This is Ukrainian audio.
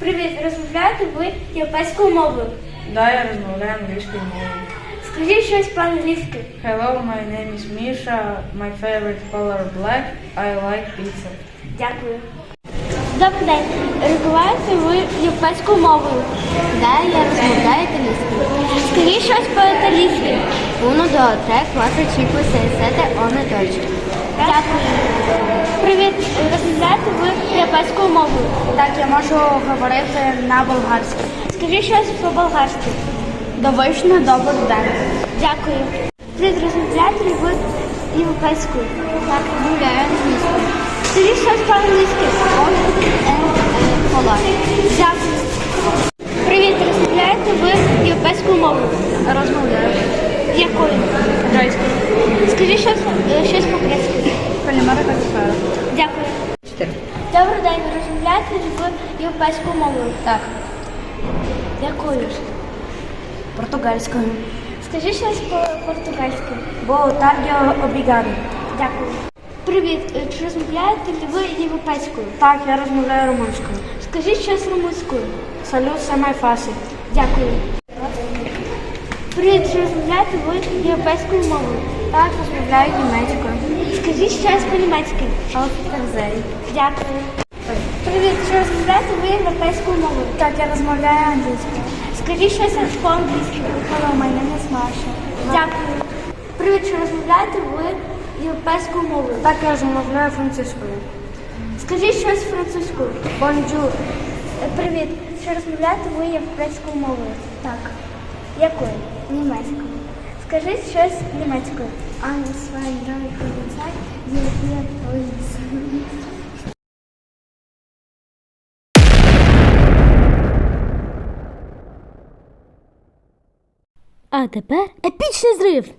Привіт, розмовляєте ви європейською мовою. Да, я розмовляю англійською мовою. Скажіть щось по-англійськи. Hello, my name is Misha. My favorite color black. I like pizza. Дякую. Добрий день. Розмовляєте ви європейською мовою. Да, я розмовляю італійською. Скажіть щось по-італійськи. Uno, dos, tres, cuatro, cinco, seis, siete, una, dos. Дякую. Привіт, розмовляєте ви європейською мовою. Так, я можу говорити на болгарській. Скажіть щось по-болгарськи. Довично добрий день. Дякую. Привіт, розмовляєте ви європейською. Так, розмовляю англійською. Скажіть щось по-англійськи. Дякую. Привіт, розмовляєте ви європейською мовою. Розмовляю. Якою? Грецькою. Скажіть щось, е, щось по-грецьки. Полімера. Дякую. Добрий день, розмовляєте ви європейською мовою. Так, Якою ж? португальською. Скажіть щось по-португальськи. Бо таргіо обігадо. Дякую. Привіт, е, чи розмовляєте ли ви європейською? Так, я розмовляю румунською. Скажіть щось румунською. Салют, саме фасі. Дякую. Привіт, чи розмовляєте ви європейською мовою? Так, розмовляю німецькою. Скажіть щось по-німецьки. Дякую. Привіт, чи розмовляєте ви європейською мовою? Так, я розмовляю англійською. Скажіть щось по-англійськи. Hello, my name is Masha. Дякую. Привіт, чи розмовляєте ви європейською мовою? Так, я розмовляю французькою. Скажіть щось французькою. Бонджур. Е, Привіт, чи розмовляєте ви європейською мовою? Так. Якою? Німецькою. Скажіть щось німецькою. Eins, zwei, drei, vier, zwei, vier, vier, fünf. А тепер епічний зрив.